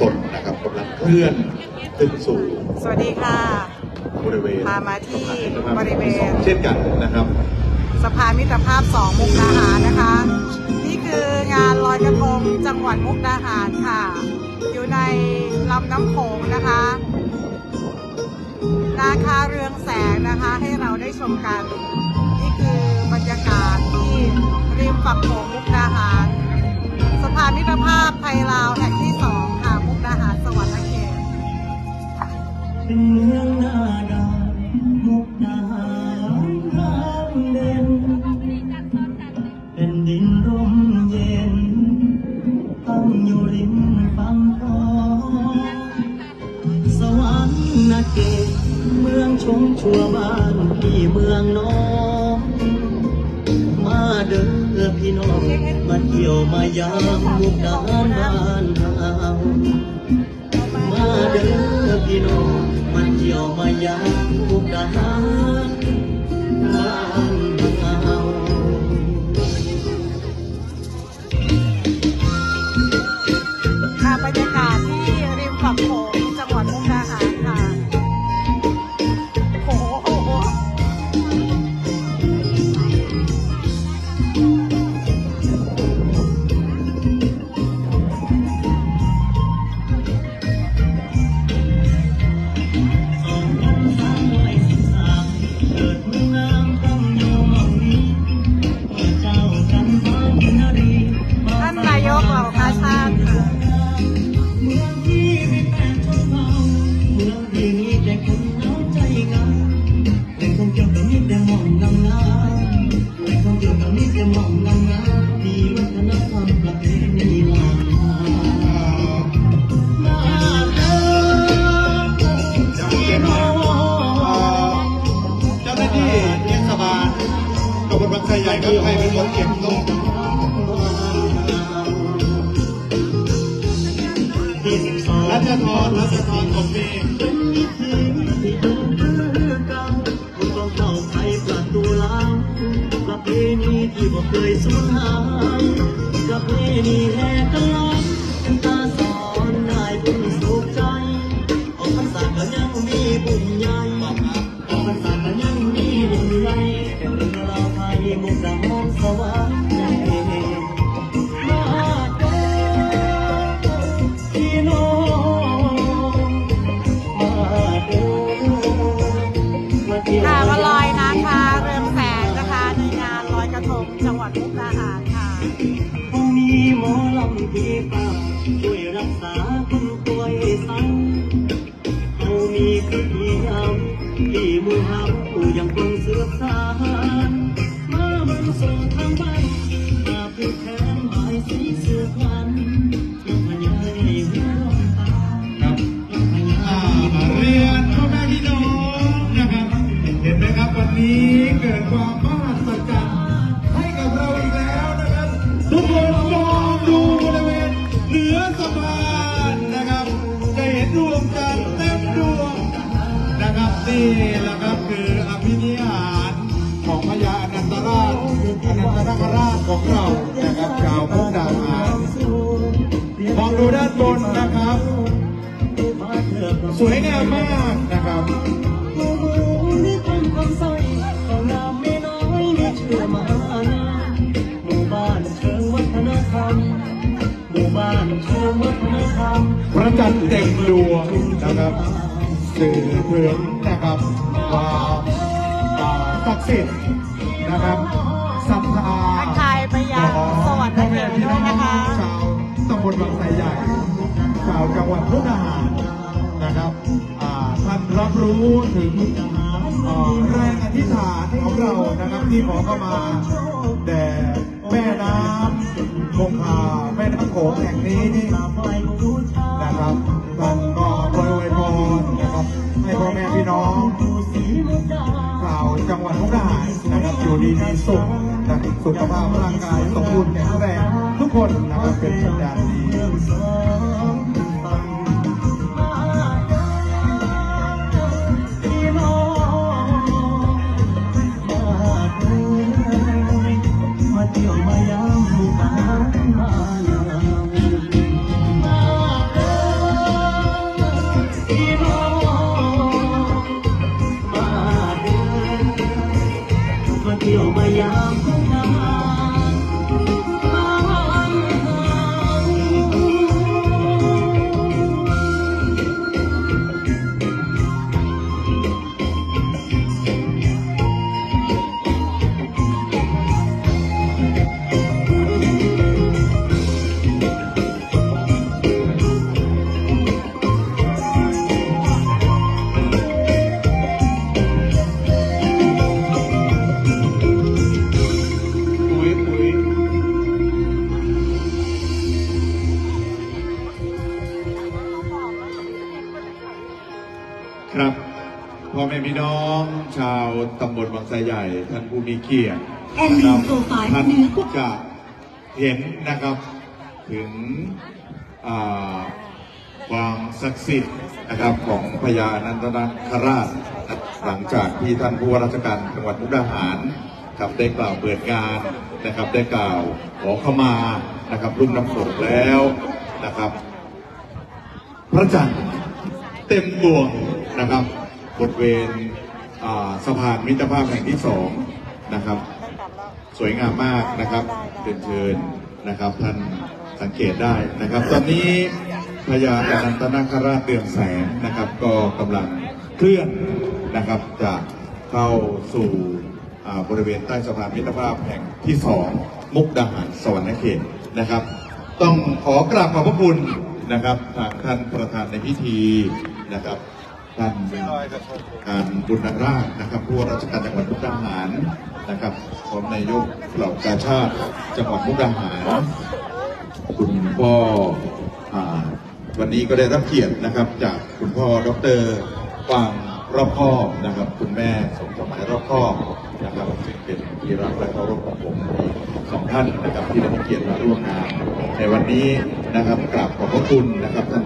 คนนะครับกำลังเคลื่อนขึ้นสู่สวัสดีค่ะ บริเวณพามาที่สะพานบริเวณ เช่นกันนะครับสะพานมิตรภาพ2มุกดาหารนะคะ นี่คืองานลอยกระทงจังหวัดมุกดาหารค่ะ อยู่ในลำน้ำโขงนะคะราคาเรืองแสงนะคะให้เราได้ชมกัน นี่คือบรรยากาศที่ริมฝั่งโขงมุกดาหาร เป็นเมืองหน้าดานมุกดาหารทางเด่นเป็นดินร่มเย็น ตั้งอยู่ริมฝั่งคลอสวรรค์นาเกตเมืองชมชั่วบ้านพี่เมืองน้องมาเด้อพี่น้องมาเที่ยวมายามมุกดาหารบ้านเฮามาเด้อพี่น้อง มาเที่ยวางไทรใหญ่ก็ให้เป็นคนเก็บตรงที่สิบสองรัชทรรัชทรผมมีเป็นวิธีที่ดูคือกันคุณต้องเข้าไปประตูหลังประเพณีที่บ่เคยสูญหายประเพณีแห่กันลอง อ พญาอนันตราชอนันตนาคราชของเรานะครับชาวมุกดาหารมองดูด้านบนนะครับ สวยงามมากนะครับนี่เป็นคำสร้อยของนามไม่น้อยไม่เชื่อมานาหมู่บ้านเชิงวัฒนธรรมหมู่บ้านเชิงวัฒนธรรมพระจันทร์เต็มดวงนะครับสื่อถึงนะครับความอ่า ศักดิ์สิทธิ์นะครับศรัทธาทักทายไปยังสวรรค์เขตด้วยนะคะชาวตำบลบางไทรใหญ่ชาวจังหวัดพุทธหารนะครับอ่าท่านรับรู้ถึงอ่าแรงอธิษฐานของเรานะครับที่ขอเข้ามาแด่แม่น้ำคงคาแม่น้ำโขงแห่งนี้นี่นะครับท่านก็าวจังหวัดมุกดานะครับอยู่ดีมีสุขนะครับสุขภาพร่างกายสมบูรณ์แข็งแรงทุกคนนะครับเป็นสัญญาณดี ตำบลบางไทรใหญ่ท่านผู้มีเกียรติ And นะครับ we provide ท่าน new จะเห็นนะครับถึงอ่าความศักดิ์สิทธิ์นะครับของพญานันทนาคราช หลังจากที่ท่านผู้ว่าราชการจังหวัดมุกดาหารครับได้กล่าวเปิดงานนะครับได้กล่าวขอเข้ามานะครับรุ่มน้ำฝนแล้วนะครับ พระจันทร์เต็มดวงนะครับบริเวณอ่า สะพานมิตรภาพแห่งที่สองนะครับ สวยงามมากนะครับเป็นเชิญนะครับท่านสังเกตได้นะครับ ตอนนี้พญาอนันตนาคราชเดืองแสงนะครับ ก็กำลังเคลื่อนนะครับจะเข้าสู่บริเวณใต้สะพานมิตรภาพแห่งที่สองมุกดาหารสวรรณเขตนะครับ ต้องขอกราบขอบพระคุณนะครับทางท่านประธานในพิธีนะครับ ท่านการบุญนาราชนะครับผู้ราชการจังหวัดมุกดาหารนะครับพร้อมนายกเหล่ากาชาติจังหวัดมุกดาหาร คุณพ่ออวันนี้ก็ได้รับเกียรตินะครับ จากคุณพ่อดรกวางรอบคอบนะครับ คุณแม่สมสมัยรอบคอบนะครับซึ่งเป็นที่รักและเคารพของผมสองท่านนะครับที่ได้รับเกียรติมาร่วมงาน ในวันนี้นะครับกราบขอบพระคุณนะครับท่าน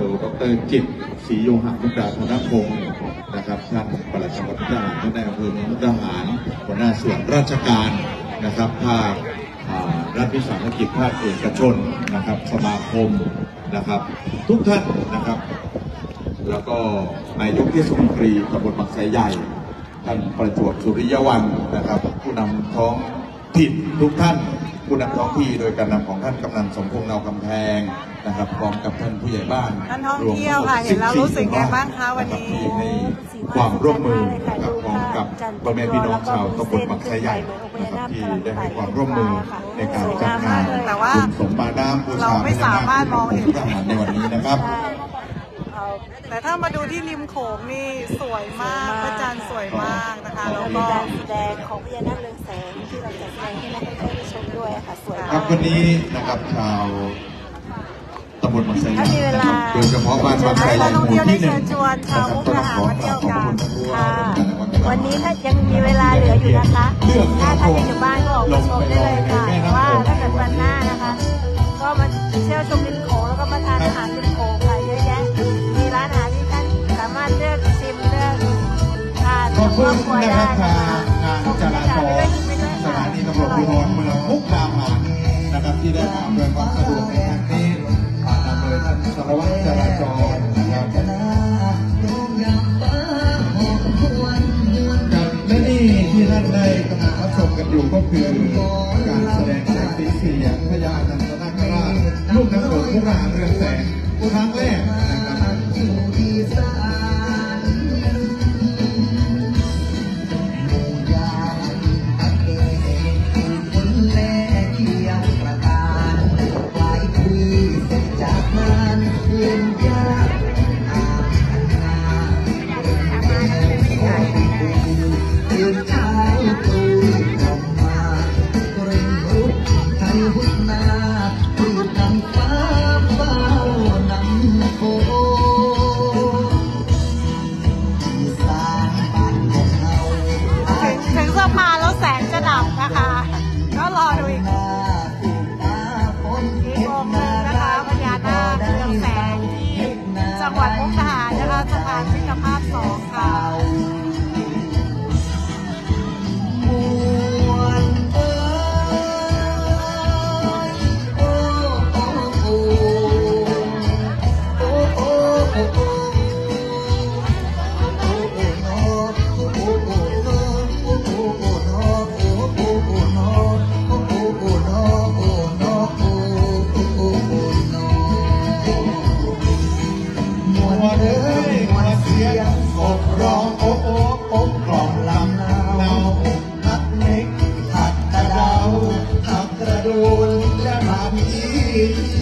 พลตำรวจโทดรจิตศรีโยหะมุกดาธนพงศ์นะครับท่านปลัดจังหวัดมุกดาหารท่านนายอำเภอเมืองมุกดาหารหัวหน้าส่วนราชการนะครับภาครัฐวิสาหกิจภาคเอกชนนะครับ สมาคมนะครับ ทุกท่านนะครับ แล้วก็นายกเทศมนตรีตำบลบางไทรใหญ่ ท่านประจวบสุริยวันนะครับ ผู้นำท้องถิ่นทุกท่าน ผู้นำท้องที่โดยการนำของท่านกำนันสมพงษ์เนากำแพงนะครับพร้อมกับท่านผู้ใหญ่บ้านท่านท่องเที่ยวค่ะเห็นแล้วรู้สึกไงบ้างคะวันนี้ ที่ให้ความร่วมมือนะครับพร้อมกับพ่อแม่พี่น้องชาวตำบลบางไทรใหญ่นะครับที่ได้ให้ความร่วมมือในการจัดงานแต่ว่าบุญสมบาน้ำบูชาเราไม่สามารถมองเห็นทหารในวันนี้นะครับ แต่ถ้ามาดูที่ริมโขงนี่สวยมากพระจันทร์สวยมากนะคะแล้วมีก็การแสดงของพญานาคเรืองแสงที่เรา ค่ะสวยคมารับกวันนี้นะครับชาวตำบลบางไทรใหญ่ถ้ามีเวลาโดยเฉพาะบ้านบางไทรใหญ่หมู่ที่หนึ่งชวนชาวมุกดาหารมาเที่ยวกันค่ะวันนี้ถ้ายังมีเวลาเหลืออยู่นะคะถ้าท่านยังอยู่บ้านก็ออกมาชมได้เลยค่ะแต่ว่าถ้าเกิดวันหน้านะคะ ก็มาเที่ยวชมริมโขงแล้วก็มาทานอาหารริมโขงค่ะเยอะแยะมีร้านอาหารที่ท่านสามารถเลือกชิมเลือกทานขอบคุณครอบครัวนะคได้รับนะทาคะงงานจรา วจภูธรเมืองมุกดาหารนะครับที่ได้มาอำนวยความสะดวกในครั้งนี้ผ่านอำเภอท่านสารวัตรจราจรนะครับและนี่ที่ท่านได้กำลังรับชมกันอยู่ก็คือการแสดงแสงสีเสียงพญานันทนาคราชลูกนักโขนผู้ทหารเรืองแสงครั้งแรก ม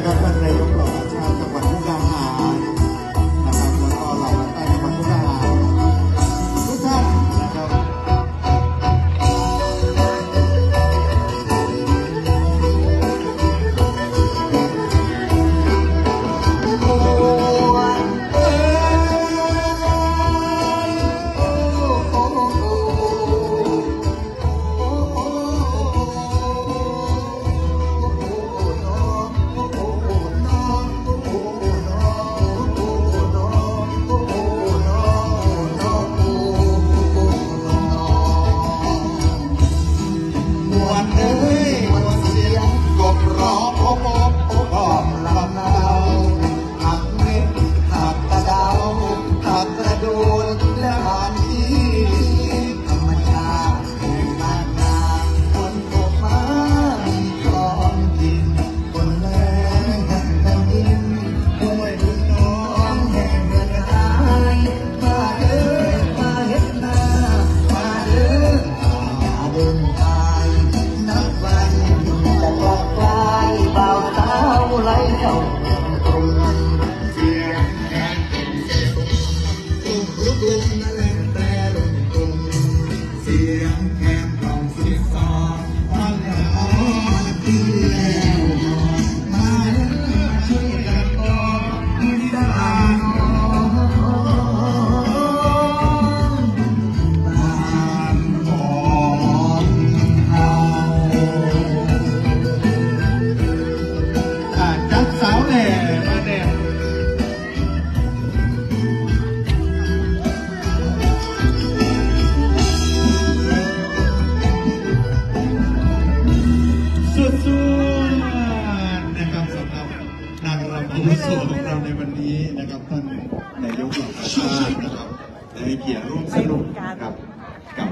Kapan? กียรติร่วมสนุกกับกับ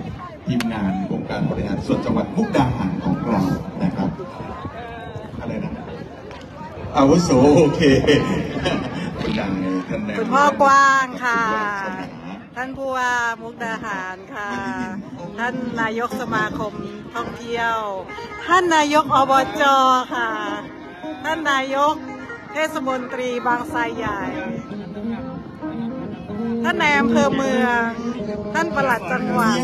ทีมงานองค์การบริหารส่วนจังหวัดมุกดาหารของเรานะครับอะไรนะอาวุโสโอเคคุณดังท่านคุณพ่อกว้างค่ะ ท่านผู้ว่ามุกดาหารค่ะ ท่านนายกสมาคมท่องเที่ยว ท่านนายกอบจค่ะ ท่านนายกเทศมนตรีบางไทรใหญ่ ท่านนายอำเภอเมือง ท่านประหลัดจังหวัด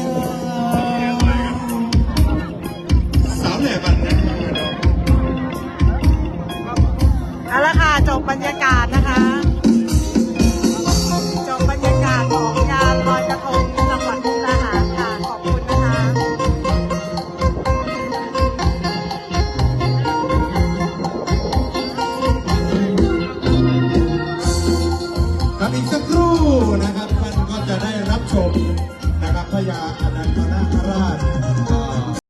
สามเหลี่ยเอาละค่ะจบบรรยากาศ